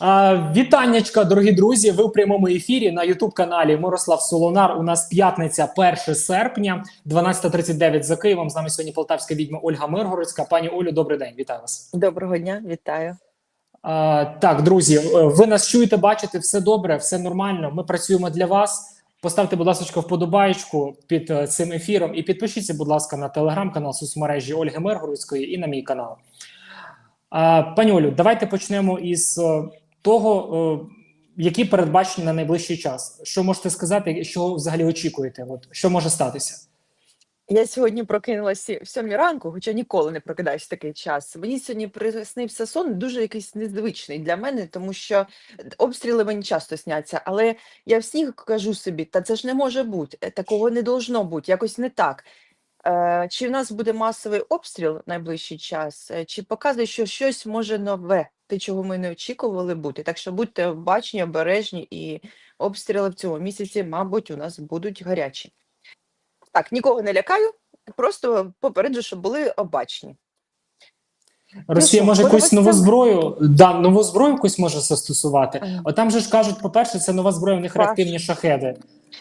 А, Вітаннячка, дорогі друзі. Ви в прямому ефірі на Ютуб-каналі Мирослав Солонар. У нас п'ятниця, 1 серпня, 12.39 за Києвом. З нами сьогодні полтавська відьма Ольга Миргородська. Пані Олю, добрий день, вітаю вас. Доброго дня, вітаю. А, так, друзі, е, ви нас чуєте, бачите, все добре, все нормально. Ми працюємо для вас. Поставте, будь ласка, вподобаєчку під е, цим ефіром і підпишіться, будь ласка, на телеграм-канал соцмережі Ольги Миргородської і на мій канал. Пані Олю, давайте почнемо із е, того, е, які передбачені на найближчий час. Що можете сказати, що взагалі очікуєте? От що може статися? Я сьогодні прокинулася в сьомій ранку, хоча ніколи не прокидаюсь такий час. Мені сьогодні приснився сон дуже якийсь незвичний для мене, тому що обстріли мені часто сняться. Але я в сніг кажу собі, та це ж не може бути, такого не должно бути, якось не так. Е, чи в нас буде масовий обстріл найближчий час, е, чи показує, що щось може нове, те, чого ми не очікували бути. Так що будьте обачні, обережні, і обстріли в цьому місяці, мабуть, у нас будуть гарячі. Так, нікого не лякаю, просто попереджу, щоб були обачні. Росія може якусь нову зброю, да, нову зброю якусь може застосувати. От там же ж кажуть, по-перше, це нова зброя, в них Паш. реактивні шахеди,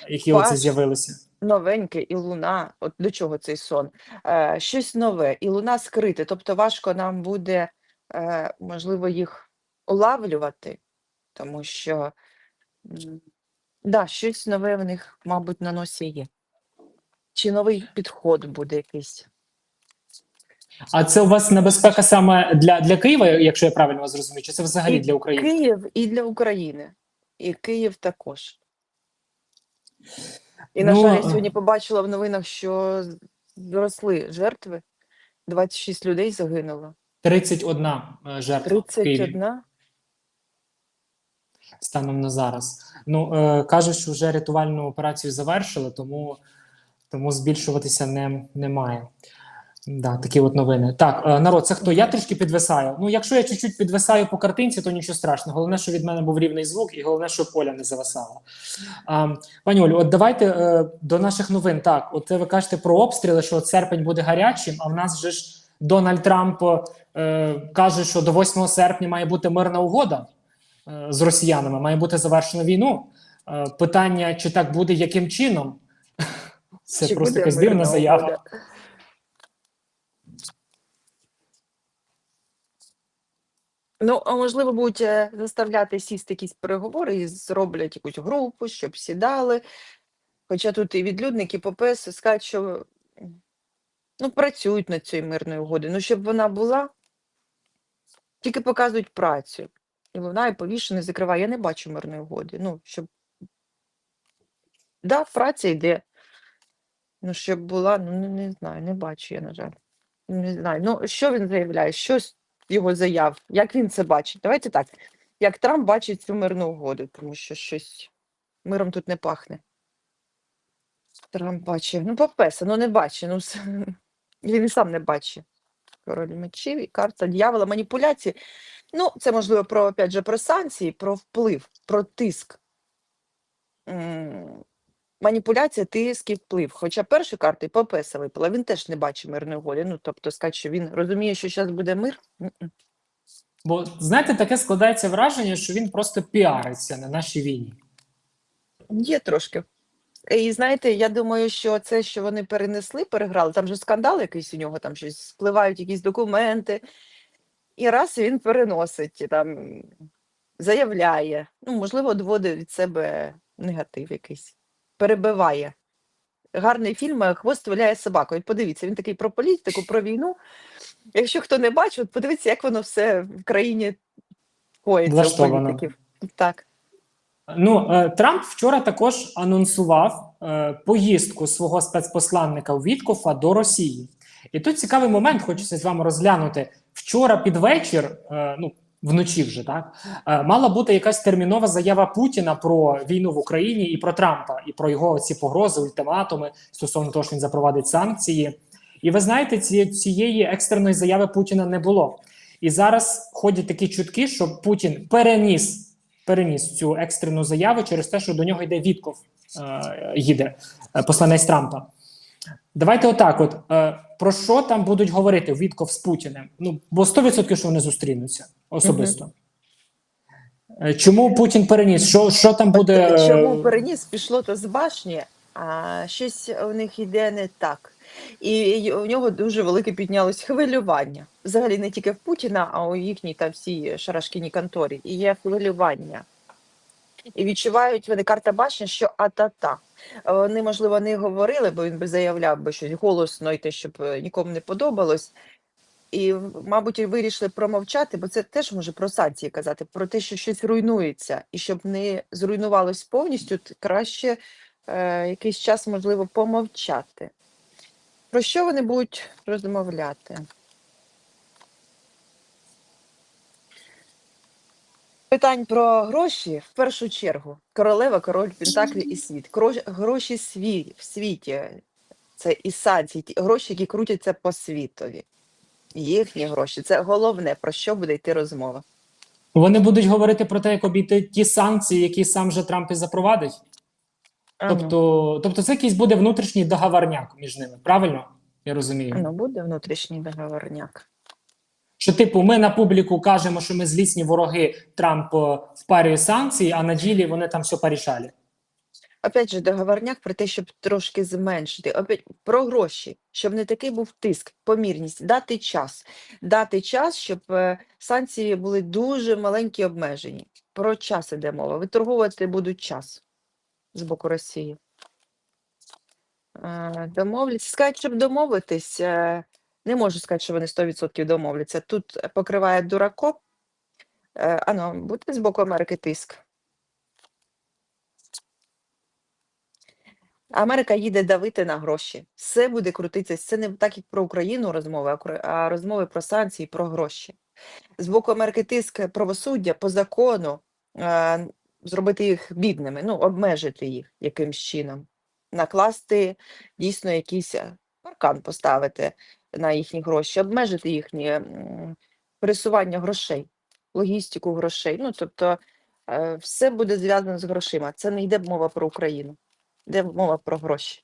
які Паш. оце з'явилися. Новеньке і луна, от до чого цей сон? Е, щось нове, і луна скрите, тобто важко нам буде, е, можливо, їх улавлювати, тому що да, щось нове в них, мабуть, на носі є. Чи новий підход буде якийсь? А це у вас небезпека саме для, для Києва, якщо я правильно вас зрозумію, чи це взагалі І для України? Київ і для України, і Київ також. І, на Ну, жаль, я е. сьогодні побачила в новинах, що зросли жертви. 26 людей загинуло. 31 е, жертва 31. станом на зараз. Ну е, кажуть, що вже рятувальну операцію завершили, тому, тому збільшуватися не, немає. Да, такі от новини. Так, е, народ, це хто? Я трішки підвисаю. Ну, якщо я чуть-чуть підвисаю по картинці, то нічого страшного. Головне, що від мене був рівний звук, і головне, щоб Оля не зависала. Пані Олю, от давайте е, до наших новин. Так, от ви кажете про обстріли, що от серпень буде гарячим, а в нас же ж Дональд Трамп е, каже, що до 8 серпня має бути мирна угода е, з росіянами, має бути завершено війну. Е, питання, чи так буде, яким чином? Це Чи просто якась дивна заява. угода? Ну, а можливо, будуть е, заставляти сісти якісь переговори і зроблять якусь групу, щоб сідали. Хоча тут і відлюдники ППС скажуть, що ну, працюють над цією мирною угодою. Ну, щоб вона була, тільки показують працю. І вона і повішений закриває. Я не бачу мирної угоди. Ну, щоб. Да, праця йде. Ну, щоб була, ну не, знаю, не бачу я, на жаль. Не знаю. Ну, що він заявляє? Що з його заяв? Як він це бачить? Давайте так. Як Трамп бачить цю мирну угоду, тому що щось миром тут не пахне. Трамп бачить. Ну, попеса, ну не бачить. Ну, він і сам не бачить. Король мечів і карта дьявола, маніпуляції. Ну, це можливо про опять же про санкції, про вплив, про тиск. Маніпуляція, тиск вплив. Хоча першу карту Попеса випала, він теж не бачить мирної угоди. Ну, тобто, сказати, що він розуміє, що зараз буде мир. Бо знаєте, таке складається враження, що він просто піариться на нашій війні. Є трошки. І знаєте, я думаю, що це, що вони перенесли, переграли, там же скандал якийсь у нього, там щось спливають якісь документи. І раз він переносить, там заявляє, ну, можливо, доводить від себе негатив якийсь, перебиває. Гарний фільм е, Хвост виляє собаку. Подивіться, він такий про політику, про війну. Якщо хто не бачив, подивіться, як воно все в країні коїться у політиків. Так. Ну, е, Трамп вчора також анонсував е, поїздку свого спецпосланника Віткофа до Росії. І тут цікавий момент, хочеться з вами розглянути. Вчора під вечір, ну вночі вже так, е, мала бути якась термінова заява Путіна про війну в Україні і про Трампа, і про його ці погрози, ультиматуми стосовно того, що він запровадить санкції. І ви знаєте, ці, цієї екстреної заяви Путіна не було. І зараз ходять такі чутки, що Путін переніс переніс цю екстрену заяву через те, що до нього йде Вітков, е, їде е, посланець Трампа. Давайте отак: от е, про що там будуть говорити Вітков з Путіним? Ну бо 100% що вони зустрінуться особисто. Е, Чому Путін переніс? Що, що там буде? е, Чому переніс? Пішло то з башні, а щось у них йде не так. І у нього дуже велике піднялось хвилювання. Взагалі не тільки в Путіна, а у їхній там всій шарашкіній конторі. І є хвилювання. І відчувають вони карта башня, що а-та-та. Вони, можливо, не говорили, бо він би заявляв би щось голосно і те, щоб е, нікому не подобалось. І, мабуть, і вирішили промовчати, бо це теж може про санкції казати, про те, що щось руйнується, і щоб не зруйнувалось повністю, краще е, якийсь час, можливо, помовчати. Про що вони будуть розмовляти? Питань про гроші в першу чергу. Королева, король Пентаклі і світ. Гроші в світі. Це і санкції, гроші, які крутяться по світові. Їхні гроші. Це головне, про що буде йти розмова. Вони будуть говорити про те, як обійти ті санкції, які сам же Трамп і запровадить. Ага. Тобто, тобто це якийсь буде внутрішній договорняк між ними, правильно? Я розумію. Ну, буде внутрішній договорняк. Що, типу, ми на публіку кажемо, що ми злісні вороги Трамп впарює санкції, а на ділі вони там все порішали. Опять же, договорняк про те, щоб трошки зменшити. Опять про гроші, щоб не такий був тиск, помірність, дати час. Дати час, щоб е, санкції були дуже маленькі обмежені. Про час іде мова. Виторговувати будуть час з боку Росії. Е, Домовляться. Сказати, щоб домовитись, е, не можу сказати, що вони 100% домовляться. Тут покриває дуракоп. Е, Ано, буде з боку Америки тиск. Америка їде давити на гроші. Все буде крутитися. Це не так, як про Україну розмови, а розмови про санкції, про гроші. З боку Америки тиск правосуддя по закону е, зробити їх бідними, ну, обмежити їх якимсь чином, накласти дійсно якийсь е, паркан поставити на їхні гроші, обмежити їхнє пересування грошей, логістику грошей. Ну, тобто е, все буде зв'язано з грошима. Це не йде мова про Україну. Де мова про гроші?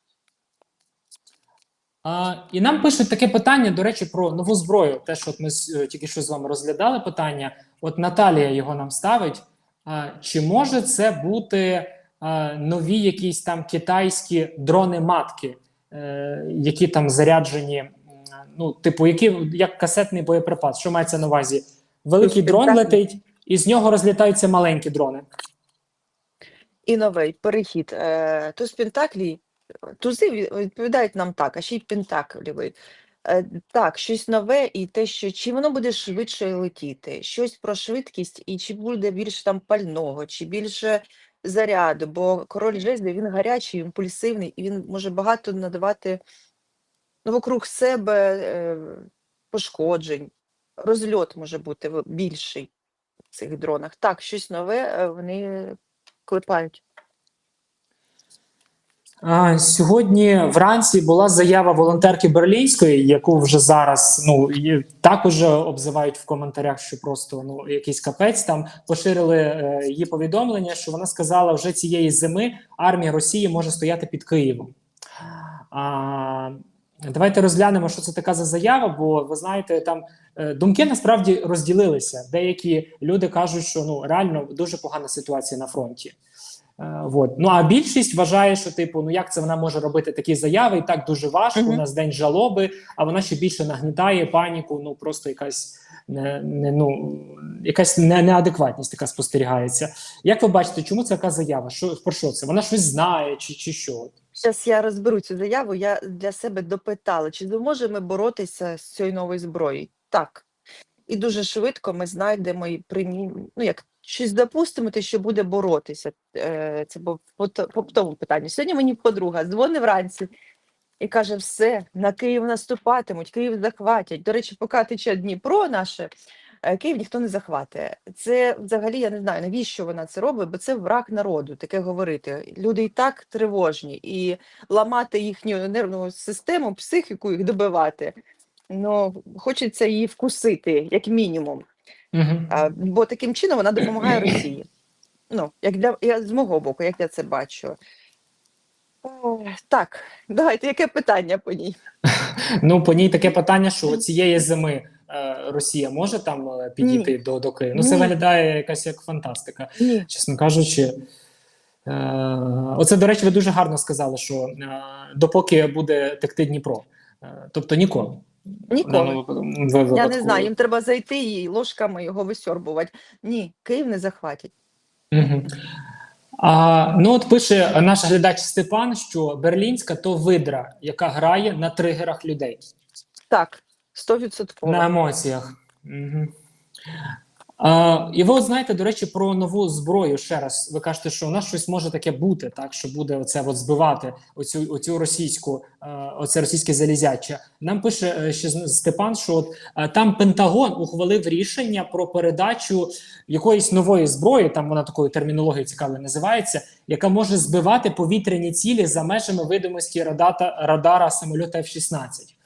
А, і нам пишуть таке питання, до речі, про нову зброю. Те, що от ми е, тільки що з вами розглядали питання. От Наталія його нам ставить. А, чи може це бути а, нові якісь там китайські дрони-матки, е, які там заряджені, ну, типу, які як касетний боєприпас? Що мається на увазі? Великий дрон летить, і з нього розлітаються маленькі дрони. І новий перехід. Е, Туз Пентаклі, тузи відповідають нам так, а ще й Пентаклівий. Е, Так, щось нове, і те, що чи воно буде швидше летіти, щось про швидкість, і чи буде більше там пального, чи більше заряду, бо король жезлів він гарячий, імпульсивний, і він може багато надавати ну, вокруг себе е, пошкоджень. Розльот може бути більший в цих дронах. Так, щось нове вони клепають. Сьогодні вранці була заява волонтерки Берлінської, яку вже зараз ну також обзивають в коментарях, що просто ну якийсь капець. Там поширили е, її повідомлення, що вона сказала, вже цієї зими армія Росії може стояти під Києвом. А, давайте розглянемо, що це така за заява, бо ви знаєте, там е, думки насправді розділилися. Деякі люди кажуть, що ну реально дуже погана ситуація на фронті. Е, Вот. Ну а більшість вважає, що типу, ну як це вона може робити такі заяви, і так дуже важко. Мгм. У нас день жалоби, а вона ще більше нагнітає паніку. Ну просто якась не, не ну якась не, неадекватність така спостерігається. Як ви бачите, чому це така заява? Що про що це? Вона щось знає, чи, чи що? Зараз я розберу цю заяву. Я для себе допитала, чи зможемо ми боротися з цією новою зброєю? Так. І дуже швидко ми знайдемо і примі... ну, як щось допустимо, те, що буде боротися. Е, Це по, по, тому питанню. Сьогодні мені подруга дзвонить вранці і каже: все, на Київ наступатимуть, Київ захватять. До речі, поки тече Дніпро наше, е, Київ ніхто не захватує. Це взагалі я не знаю, навіщо вона це робить, бо це враг народу, таке говорити. Люди і так тривожні, і ламати їхню нервну систему, психіку їх добивати. Ну, хочеться її вкусити, як мінімум. Угу. А, бо таким чином вона допомагає Росії. Ну, як для я з мого боку, як я це бачу. О, так, давайте, яке питання по ній? Ну по ній таке питання, що цієї зими е, Росія може там е, підійти до, до Києва? Ну, це Ні. виглядає якась як фантастика, Ні. чесно кажучи. Е, оце, до речі, ви дуже гарно сказали, що е, допоки буде текти Дніпро. Е, тобто ніколи. Ніколи. Я не знаю, їм треба зайти і ложками його висьорбувати. Ні, Київ не захватять. Угу. А, ну, от пише наш глядач Степан, що Берлінська то видра, яка грає на тригерах людей, Так, стовідсотково. на емоціях. Угу. І ви от знаєте, до речі, про нову зброю ще раз. Ви кажете, що у нас щось може таке бути, так що буде оце от збивати оцю, оцю російську, е, оце російське залізяче. Нам пише е, ще Степан, що от, е, там Пентагон ухвалив рішення про передачу якоїсь нової зброї, там вона такою термінологією цікаво називається, яка може збивати повітряні цілі за межами видимості радата, радара самольота F-16.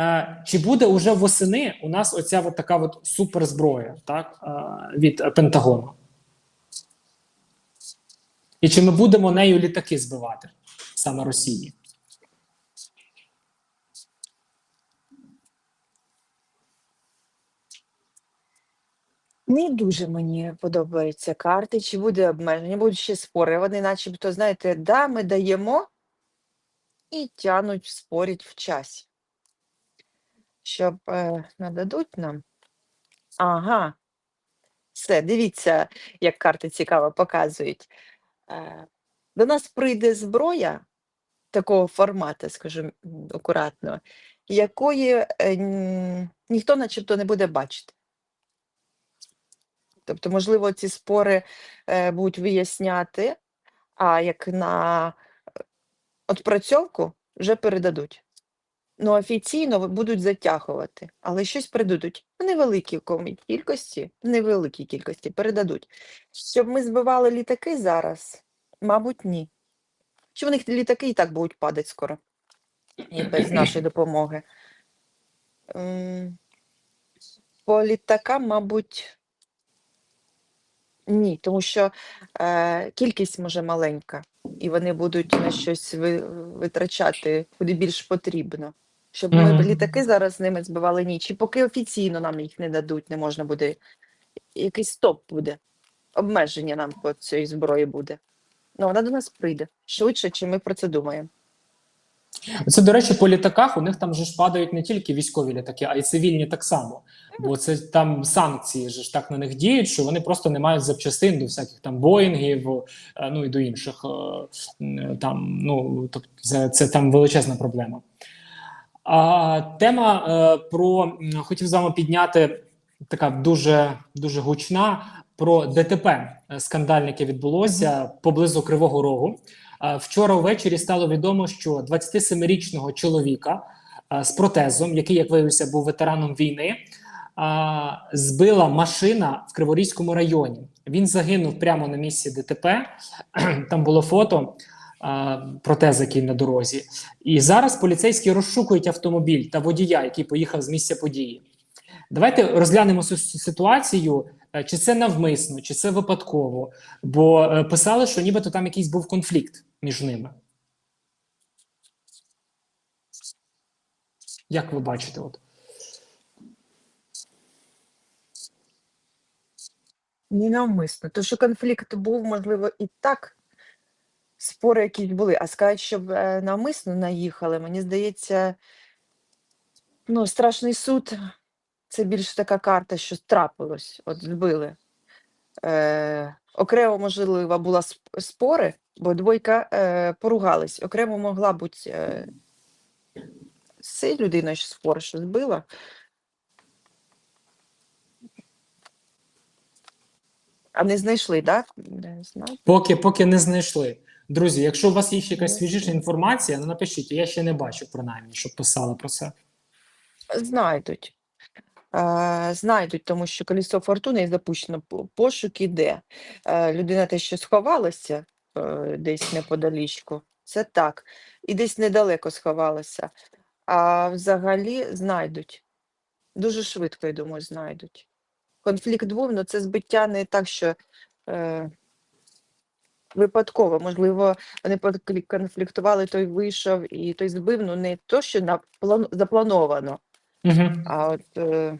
Е, чи буде уже восени у нас оця от така от суперзброя так, е, від Пентагону? І чи ми будемо нею літаки збивати саме Росії? Не дуже мені подобаються карти, чи буде обмеження, будуть ще спори. Вони начебто, знаєте, да, ми даємо і тянуть, спорять в часі. Щоб е, нададуть нам. Ага. Все, дивіться, як карти цікаво показують. Е, до нас прийде зброя такого формату, скажу акуратно, якої е, ніхто начебто не буде бачити. Тобто, можливо, ці спори будуть виясняти, а як на отпрацьовку вже передадуть. Ну, офіційно будуть затягувати, але щось передадуть в невеликій кількості, в невеликій кількості передадуть. Щоб ми збивали літаки зараз, мабуть, ні. Що в них літаки і так будуть падати скоро, і без нашої допомоги. По літакам, мабуть, ні, тому що е, кількість може маленька, і вони будуть на щось витрачати куди більш потрібно. Щоб ми Мгм. літаки зараз з ними збивали ні. Чи поки офіційно нам їх не дадуть, не можна буде. Якийсь стоп буде. Обмеження нам по цієї зброї буде. Ну, вона до нас прийде швидше, чим ми про це думаємо. Це, до речі, по літаках у них там же ж падають не тільки військові літаки, а й цивільні так само. Бо це там санкції же ж так на них діють, що вони просто не мають запчастин до всяких там Боїнгів, е, ну і до інших. е, Там, ну, тобто це, це там величезна проблема. А тема е, про хотів з вами підняти така дуже дуже гучна про ДТП е, скандальне, яке відбулося поблизу Кривого Рогу. Е, Вчора ввечері стало відомо, що 27-річного чоловіка е, з протезом, який, як виявився, був ветераном війни, а, збила машина в Криворізькому районі. Він загинув прямо на місці ДТП. Там було фото а, протеза, який на дорозі. І зараз поліцейські розшукують автомобіль та водія, який поїхав з місця події. Давайте розглянемо цю ситуацію, е, чи це навмисно, чи це випадково. Бо е, писали, що нібито там якийсь був конфлікт між ними. Як ви бачите? От? Ненавмисно. То, що конфлікт був, можливо, і так, спори якісь були, а сказати, щоб е, навмисно наїхали, мені здається, ну, страшний суд це більш така карта, що трапилось, от збили. Е, окремо, можливо, була сп- спори, бо двойка е, поругались. Окремо могла бути е, з цією що спор, що збила. А не знайшли, так? Не знаю. Поки, поки не знайшли. Друзі, якщо у вас є ще якась свіжіша інформація, ну напишіть, я ще не бачу, принаймні, щоб писали про це. Знайдуть. Е, знайдуть, тому що колесо фортуни і запущено, пошук іде. Е, людина те, що сховалася е, десь неподалічку, це так. І десь недалеко сховалася. А взагалі знайдуть. Дуже швидко, я думаю, знайдуть. Конфлікт був, але це збиття не так, що е, випадково. Можливо, вони конфліктували, той вийшов і той збив, ну не то, що на, план- заплановано. Угу. А от е,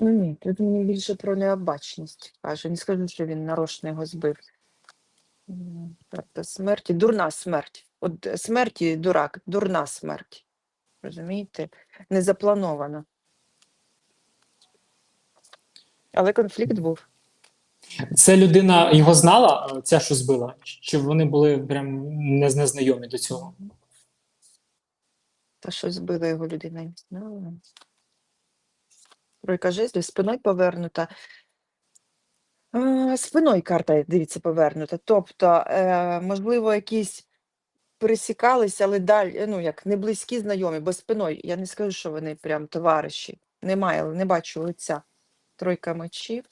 ну ні, тут мені більше про необачність каже. Не скажу, що він нарочно його збив. Карта смерті, дурна смерть. От е, смерті дурак, дурна смерть. Розумієте? Не запланована. Але конфлікт був. Це людина його знала, е, ця, що збила? Чи вони були прям не- незнайомі до цього? Та щось збила його людина. не знала. Тройка жезлів, спиною повернута. Спиною карта, дивіться, повернута. Тобто, е, можливо, якісь пересікалися, але далі, ну як не близькі знайомі, бо спиною. Я не скажу, що вони прям товариші. Немає, не бачу лиця. Тройка мечів.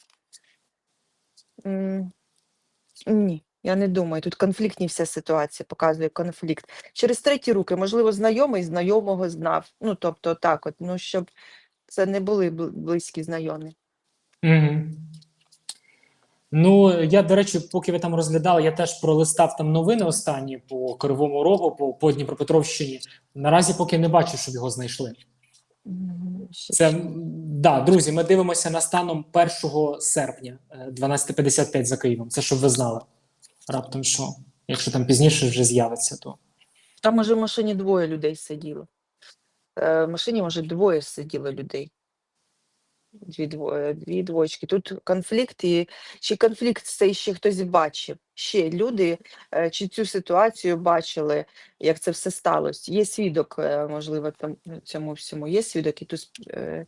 Ні, я не думаю. Тут конфліктні вся ситуація показує конфлікт. Через треті руки, можливо, знайомий знайомого знав. Ну, тобто, так, от, ну, щоб це не були близькі знайомі. Угу. Ну, я, до речі, поки ви там розглядали, я теж пролистав там новини останні по Кривому Рогу, по, по Дніпропетровщині. Наразі поки не бачу, щоб його знайшли. Це да, друзі. Ми дивимося на станом 1 серпня, е, 12.55 за Києвом. Це щоб ви знали. Раптом що, якщо там пізніше вже з'явиться, то Там може в машині двоє людей сиділо. Е, В машині, може, двоє сиділо людей. Дві, дві двоєчки. Тут конфлікт, і чи конфлікт цей ще хтось бачив? Ще люди, е, чи цю ситуацію бачили, як це все сталося? Є свідок, е, можливо, там е, цьому всьому. Є свідок, і тут е,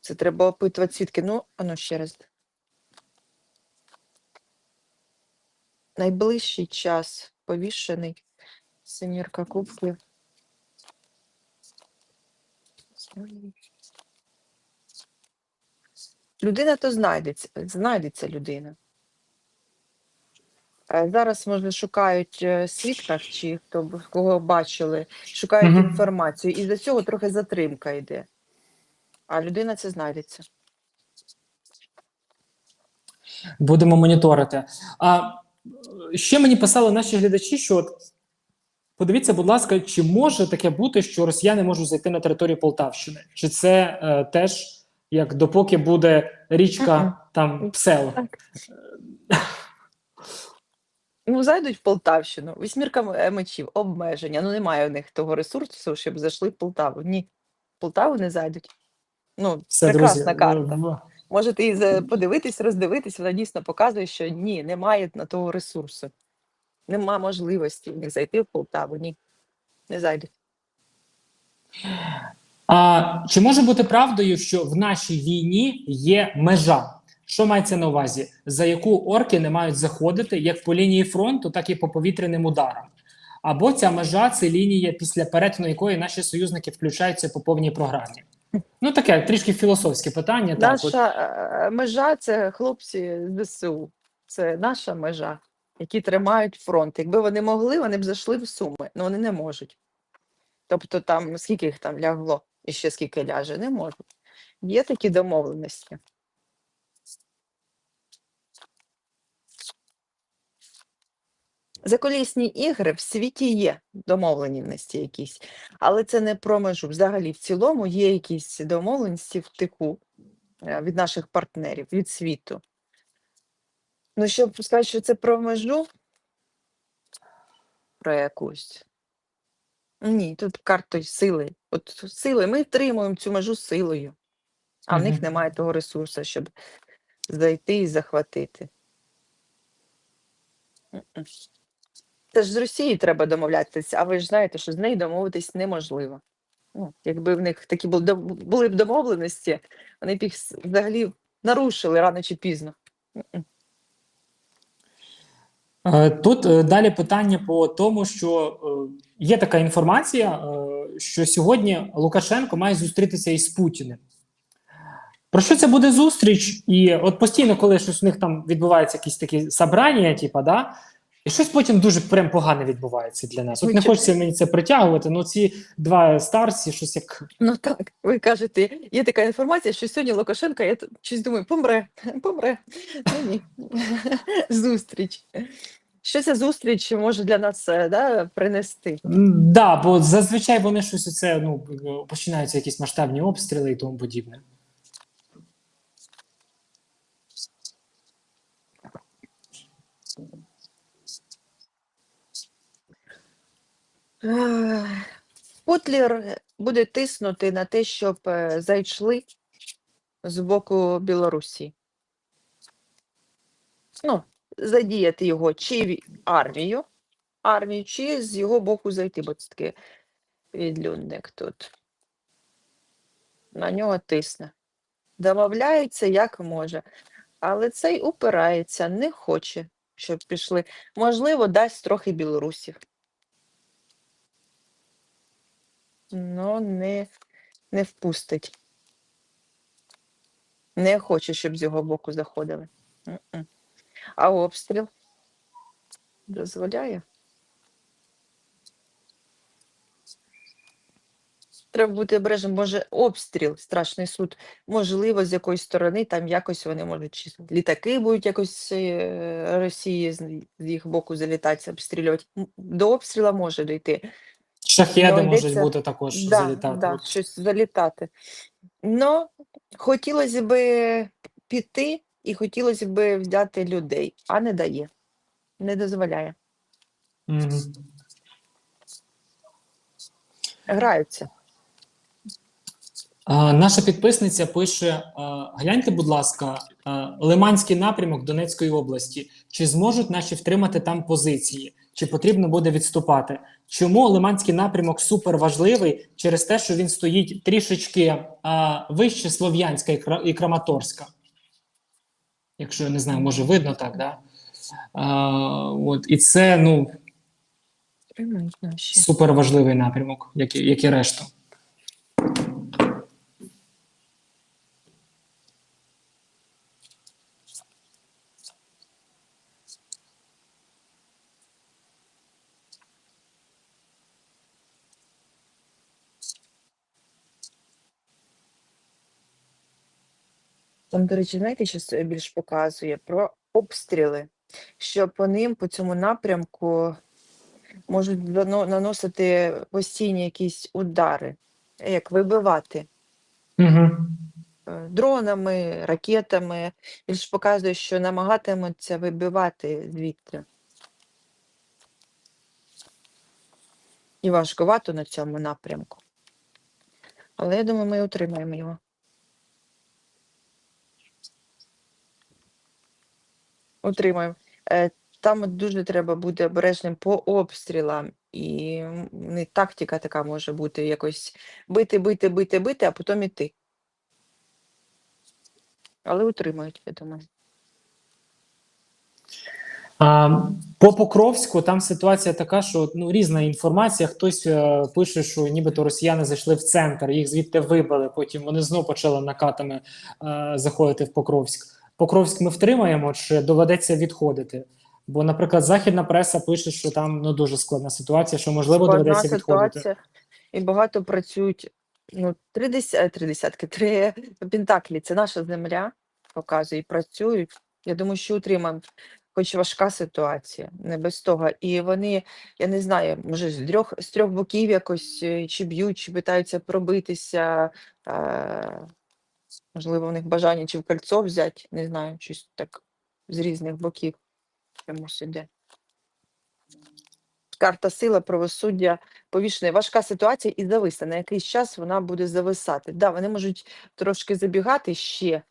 це треба опитувати свідки. Ну, ану ще раз. Найближчий час повішений. Семірка кубків. Людина то знайдеться, знайдеться людина. Е, Зараз, може, шукають е, свідка, чи хто кого бачили, шукають Мгм. інформацію, і за цього трохи затримка йде. А людина це знайдеться. будемо моніторити. А ще мені писали наші глядачі, що от подивіться, будь ласка, чи може таке бути, що росіяни можуть зайти на територію Полтавщини? Чи це е, теж як допоки буде річка Мгм. там Псел? Ну, зайдуть в Полтавщину, вісьмірка е, мечів, обмеження. Ну, немає у них того ресурсу, щоб зайшли в Полтаву. Ні, в Полтаву не зайдуть. Ну, Все, прекрасна друзі, карта. Можете і подивитись, роздивитись, вона дійсно показує, що ні, немає на того ресурсу. Нема можливості в них зайти в Полтаву. Ні, не зайдуть. А чи може бути правдою, що в нашій війні є межа? Що мається на увазі, за яку орки не мають заходити як по лінії фронту, так і по повітряним ударам? Або ця межа це лінія, після перетину якої наші союзники включаються по повній програмі? Ну таке трішки філософське питання. Так. Наша е, межа це хлопці з ЗСУ. Це наша межа, які тримають фронт. Якби вони могли, вони б зайшли в Суми, але вони не можуть. Тобто, там скільки їх там лягло і ще скільки ляже, не можуть. Є такі домовленості. Заколісні ігри в світі є домовленості якісь, але це не про межу. Взагалі, в цілому є якісь домовленості в тику е, від наших партнерів, від світу. Ну, щоб сказати, що це про межу, про якусь. Ні, тут картою сили. От силою. Ми втримуємо цю межу силою, а в них немає того ресурсу, щоб зайти і захватити. Це ж з Росією треба домовлятися, а ви ж знаєте, що з нею домовитись неможливо. Ну, якби в них такі були, були б домовленості, вони б їх взагалі нарушили рано чи пізно. Е, Тут е, далі питання по тому, що е, є така інформація, що сьогодні Лукашенко має зустрітися із Путіним. Про що це буде зустріч? І от постійно, коли щось у них там відбувається якісь такі собрання, типа, да, І щось потім дуже прям погане відбувається для нас. От не хочеться мені це притягувати, ну ці два старці, щось як Ну так, ви кажете, є така інформація, що сьогодні Лукашенко, я щось думаю, помре, помре. Ну ні. Зустріч. Що ця зустріч може для нас е, да, принести? Да, бо зазвичай вони щось оце, ну починаються якісь масштабні обстріли і тому подібне. Путлер буде тиснути на те, щоб е, зайшли з боку Білорусі. Ну, задіяти його чи армію, армію, чи з його боку зайти, бо це такий відлюдник тут. На нього тисне. Домовляється як може. Але цей упирається, не хоче, щоб пішли. Можливо, дасть трохи білорусів. Ну, не, не впустить. Не хоче, щоб з його боку заходили. А обстріл дозволяє? Треба бути обережним. Може, обстріл, страшний суд, можливо, з якоїсь сторони там якось вони можуть чи літаки будуть якось е, Росії з їх боку залітати, обстрілювати. До обстріла може дійти. Шахеди Ну, можуть бути також Да, залітати. да, щось залітати. Ну, хотілося б піти і хотілося б взяти людей, а не дає, не дозволяє. Мгм. Граються. А, наша підписниця пише: а, гляньте, будь ласка, а, Лиманський напрямок Донецької області. Чи зможуть наші втримати там позиції? Чи потрібно буде відступати? Чому Лиманський напрямок супер важливий через те, що він стоїть трішечки а, вище Слов'янська і, Кра- і Краматорська? Якщо я не знаю, може видно так, да? А, от, і це ну супер важливий напрямок, як і, як і решта. Там, до речі, знаєте, що це більш показує про обстріли, що по ним, по цьому напрямку можуть наносити постійні якісь удари, як вибивати. Угу. дронами, ракетами. Більш показує, що намагатимуться вибивати звідти. І важкувато на цьому напрямку. Але я думаю, ми отримаємо його. Отримаємо. Е, Там дуже треба бути обережним по обстрілам. І не тактика така може бути якось бити, бити, бити, бити, а потім іти. Але утримають, я думаю. А, по Покровську там ситуація така, що ну різна інформація. Хтось е, пише, що нібито росіяни зайшли в центр, їх звідти вибили. Потім вони знову почали накатами е, заходити в Покровськ. Покровськ ми втримаємо, чи доведеться відходити? Бо, наприклад, західна преса пише, що там ну дуже складна ситуація, що можливо Складна доведеться відходити. ситуація, і багато працюють. Ну, три, дес... е, три десятки, три пентаклі. Це наша земля, показує, і працюють. Я думаю, що утримаємо. Хоч важка ситуація, не без того. І вони, я не знаю, може, з трьох, з трьох боків якось е, чи б'ють, чи питаються пробитися. Е... Можливо, у них бажання чи в кольцо взяти, не знаю, щось так з різних боків чомусь іде. Карта сила, правосуддя, повішене. Важка ситуація і зависла. На якийсь час вона буде зависати. Да, вони можуть трошки забігати ще.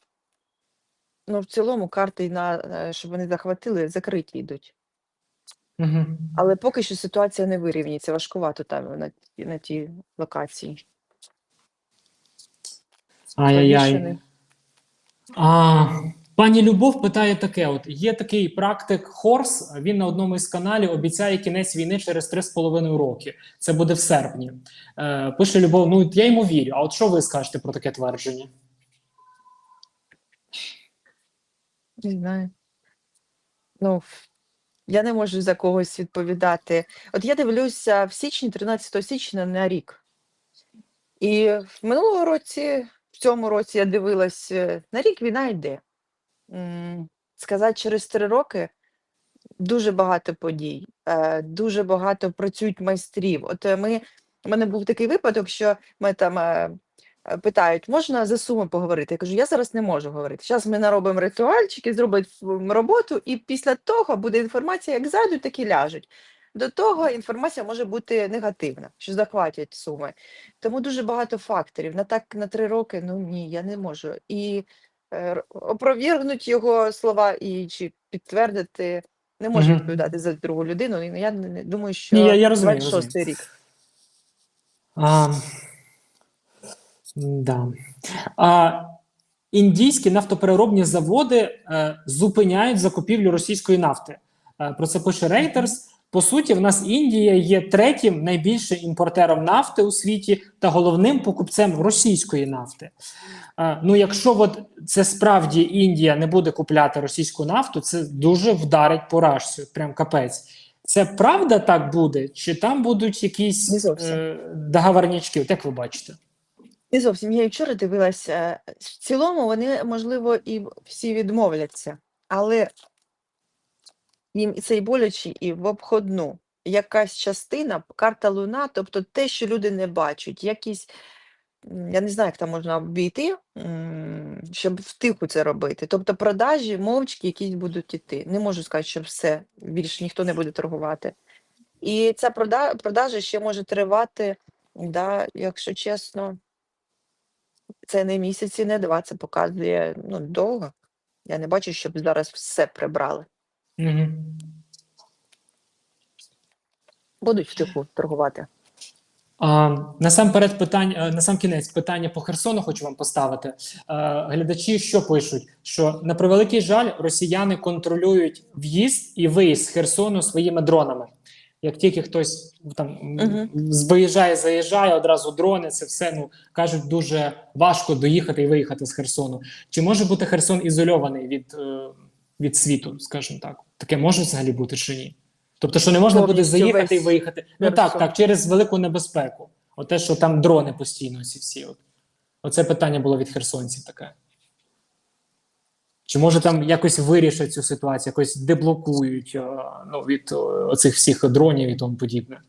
Ну, в цілому карти, на, е, щоб вони захватили, закриті йдуть. Угу. Але поки що ситуація не вирівнюється, важкувато там на, на тій локації. Ай-яй-яй. А, пані Любов питає таке: от є такий практик Хорс. Він на одному із каналів обіцяє кінець війни через 3,5 роки. Це буде в серпні. Е, пише Любов: ну я йому вірю. А от що ви скажете про таке твердження? Не знаю. Ну, Я не можу за когось відповідати. От я дивлюся в січні, 13 січня на рік. І в минулому році, в цьому році я дивилась, е, на рік війна йде. Сказати, через три роки дуже багато подій, е, дуже багато працюють майстрів. От е, ми, у мене був такий випадок, що ми там питають, можна за суми поговорити? Я кажу, я зараз не можу говорити. Зараз ми наробимо ритуальчики, зробимо роботу, і після того буде інформація, як зайдуть, так і ляжуть. До того інформація може бути негативна, що захватять суми. Тому дуже багато факторів. На так на три роки, ну ні, я не можу. І е, опровергнуть його слова і чи підтвердити не можу Мгм. відповідати за другу людину. Я не, думаю, що Ні, я- я розумію, 26 рік. А, да. а, індійські нафтопереробні заводи е, зупиняють закупівлю російської нафти. Е, про це пише Reuters. По суті, в нас Індія є третім найбільшим імпортером нафти у світі та головним покупцем російської нафти. Е, ну, якщо от це справді Індія не буде купляти російську нафту, це дуже вдарить по рашці, прям капець. Це правда так буде? Чи там будуть якісь е, договорнячки? От як ви бачите? Не зовсім. Я і вчора дивилася. В цілому вони, можливо, і всі відмовляться, але їм це і боляче, і в обходну. Якась частина, карта Луна, тобто те, що люди не бачать, якісь, я не знаю, як там можна обійти, щоб втиху це робити. Тобто продажі, мовчки якісь будуть іти. Не можу сказати, що все, більше ніхто не буде торгувати. І ця продажа ще може тривати, да, якщо чесно, це не місяці, не два, це показує ну, довго. Я не бачу, щоб зараз все прибрали. Угу. Будуть втиху торгувати. А, насамперед, питання е, насам кінець питання по Херсону хочу вам поставити. Е, глядачі що пишуть? Що на превеликий жаль, росіяни контролюють в'їзд і виїзд з Херсону своїми дронами. Як тільки хтось там Мгм. з- виїжджає, заїжджає, одразу дрони, це все ну кажуть, дуже важко доїхати і виїхати з Херсону. Чи може бути Херсон ізольований від, е, від світу, скажімо так? Таке може взагалі бути чи ні? Тобто, що не можна буде Повністю заїхати і весь виїхати. Ну так, так, через велику небезпеку. Оте, що там дрони постійно ці всі. От. Оце питання було від херсонців таке. Чи може там якось вирішать цю ситуацію, якось деблокують е, ну, від е, оцих всіх дронів і тому подібне?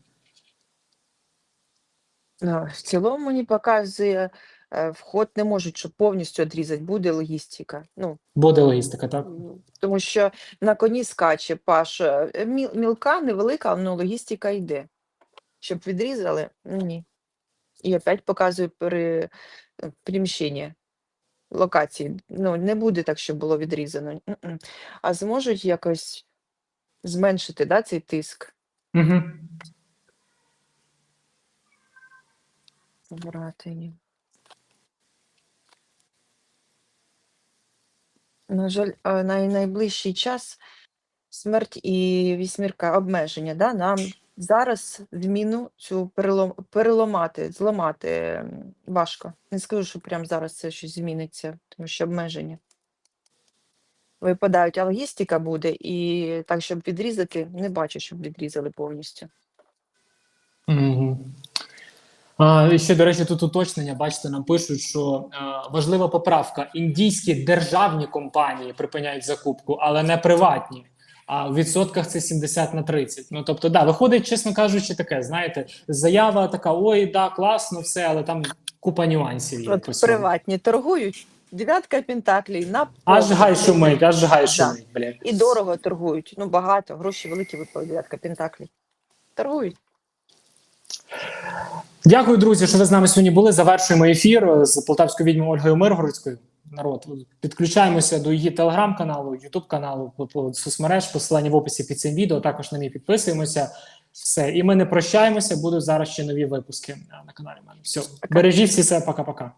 Ну, В цілому мені показує, вход не можуть, щоб повністю відрізати, буде логістика. Ну, Буде логістика, так? тому що на коні скаче Паш. е, Мілка невелика, але логістика йде. Щоб відрізали, ну, ні. І опять показує пере, е, приміщення локації. Ну, не буде так, щоб було відрізано. А зможуть якось зменшити да, цей тиск. Угу. Брати. На жаль, е, на найближчий час смерть і вісьмірка обмеження. Да? Нам зараз зміну цю перелом, переломати, зламати важко. Не скажу, що прямо зараз це щось зміниться, тому що обмеження. Випадають, а логістика буде, і так, щоб відрізати, не бачу, щоб відрізали повністю. Угу. А, і ще, до речі, тут уточнення. Бачите, нам пишуть, що е, важлива поправка: індійські державні компанії припиняють закупку, але не приватні. А в відсотках це 70 на 30. Ну тобто, да, виходить, чесно кажучи, таке. Знаєте, заява така: ой, да, класно, все, але там купа нюансів є. От приватні торгують. Дев'ятка пентаклей на Аж гай шумить, аж гай шумить, блядь. І дорого торгують. Ну, багато, гроші великі випали, дев'ятка пентаклей. Торгують. Дякую, друзі, що ви з нами сьогодні були. Завершуємо ефір з полтавською відьмою Ольгою Миргородською. Народ, підключаємося до її телеграм-каналу, ютуб каналу, по- по соцмереж, посилання в описі під цим відео. Також на мій підписуємося. Все, і ми не прощаємося. Будуть зараз ще нові випуски на каналі. Все, бережіть всі себе, пока-пока.